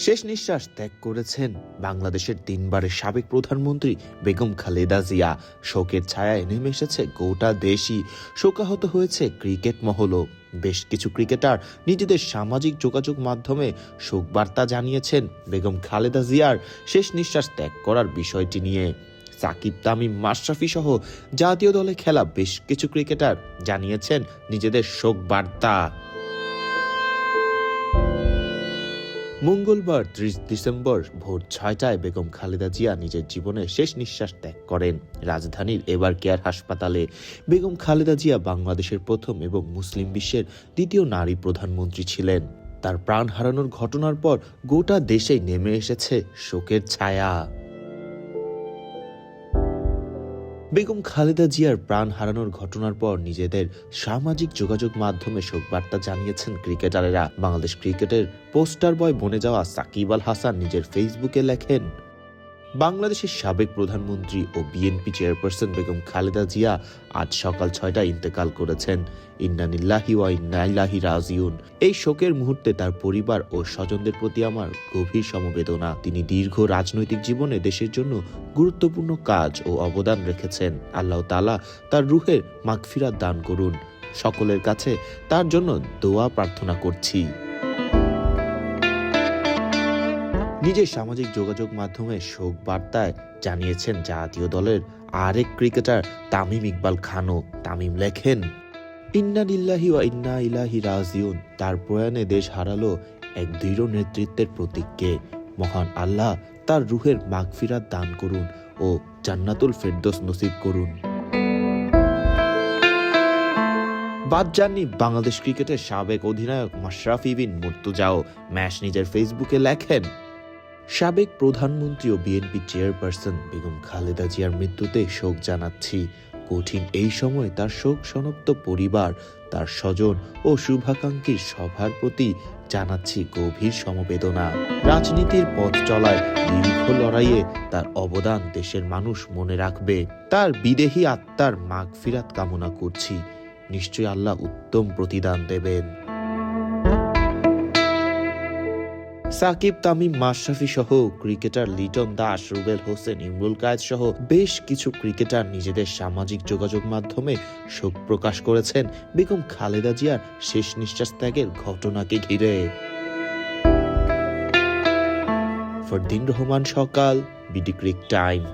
শেষ নিঃশ্বাস ত্যাগ করেছেন বাংলাদেশের তিনবারের সাবেক প্রধানমন্ত্রী বেগম খালেদা জিয়া। শোকের ছায়ায় নেমে এসেছে গোটা দেশই। শোকাহত হয়েছে ক্রিকেট মহলও। বেশ কিছু ক্রিকেটার নিজেদের সামাজিক যোগাযোগ মাধ্যমে শোক বার্তা জানিয়েছেন বেগম খালেদা জিয়ার শেষ নিঃশ্বাস ত্যাগ করার বিষয়টি নিয়ে। সাকিব, তামিম, মাশরাফি সহ জাতীয় দলে খেলা বেশ কিছু ক্রিকেটার জানিয়েছেন নিজেদের শোক বার্তা মঙ্গলবার ত্রিশ ডিসেম্বর ভোর ছয়টায় বেগম খালেদা জিয়া নিজের জীবনের শেষ নিঃশ্বাস ত্যাগ করেন। রাজধানীর এবার কেয়ার হাসপাতালে বেগম খালেদা জিয়া বাংলাদেশের প্রথম এবং মুসলিম বিশ্বের দ্বিতীয় নারী প্রধানমন্ত্রী ছিলেন। তার প্রাণ হারানোর ঘটনার পর গোটা দেশেই নেমে এসেছে শোকের ছায়া। বেগম খালেদা জিয়ার প্রাণ হারানোর ঘটনার পর নিজেদের সামাজিক যোগাযোগ মাধ্যমে শোকবার্তা জানিয়েছেন ক্রিকেটারেরা। বাংলাদেশ ক্রিকেটের পোস্টার বয় বনে যাওয়া সাকিব আল হাসান নিজের ফেসবুকে লেখেন বাংলাদেশের সাবেক প্রধানমন্ত্রী ও বিএনপি চেয়ারপারসন বেগম খালেদা জিয়া আজ সকাল ছয়টায় ইন্তেকাল করেছেন। ইন্নানিল্লাহি ওয়া ইন্নাইলাহি রাজিউন। এই শোকের মুহূর্তে তার পরিবার ও স্বজনদের প্রতি আমার গভীর সমবেদনা। তিনি দীর্ঘ রাজনৈতিক জীবনে দেশের জন্য গুরুত্বপূর্ণ কাজ ও অবদান রেখেছেন। আল্লাহ তালা তার রুহের মাগফিরাত দান করুন। সকলের কাছে তার জন্য দোয়া প্রার্থনা করছি। নিজের সামাজিক যোগাযোগ মাধ্যমে শোক বার্তায় জানিয়েছেন জাতীয় দলের আরেক ক্রিকেটার তামিম ইকবাল খানও। তামিম লেখেন, ইন্না লিল্লাহি ওয়া ইন্না ইলাহি রাজিউন। তার প্রয়াণে দেশ হারালো এক দৃঢ় নেতৃত্বের প্রতীককে। মহান আল্লাহ তার রুহের মাগফিরাত দান করুন ও জান্নাতুল ফেরদোস নসিব করুন। বাদ যাননি বাংলাদেশ ক্রিকেটের সাবেক অধিনায়ক মাশরাফি বিন মুর্তুজাও ম্যাচ নিজের ফেসবুকে লেখেন সাবেক প্রধানমন্ত্রী ও বিএনপি চেয়ারপারসন বেগম খালেদা জিয়ার মৃত্যুতে শোক জানাচ্ছি। কঠিন এই সময় তার শোক সনপ্ত পরিবার, তার স্বজন ও শুভাকাঙ্ক্ষীর সভার প্রতি জানাচ্ছি গভীর সমবেদনা। রাজনীতির পথ চলায় দীর্ঘ লড়াইয়ে তার অবদান দেশের মানুষ মনে রাখবে। তার বিদেহী আত্মার মাগফিরাত কামনা করছি। নিশ্চয় আল্লাহ উত্তম প্রতিদান দেবেন। সাকিব তামিম, মাশরাফি সহ ক্রিকেটার লিটন দাস, রুবেল হোসেন, ইমরুল কায়েদ সহ বেশ কিছু ক্রিকেটার নিজেদের সামাজিক যোগাযোগ মাধ্যমে শোক প্রকাশ করেছেন। বেগম খালেদা জিয়ার শেষ নিঃশ্বাস ত্যাগের ঘটনাকে ঘিরে। ফরদিন রহমান সকাল, বিডি ক্রিক টাইম।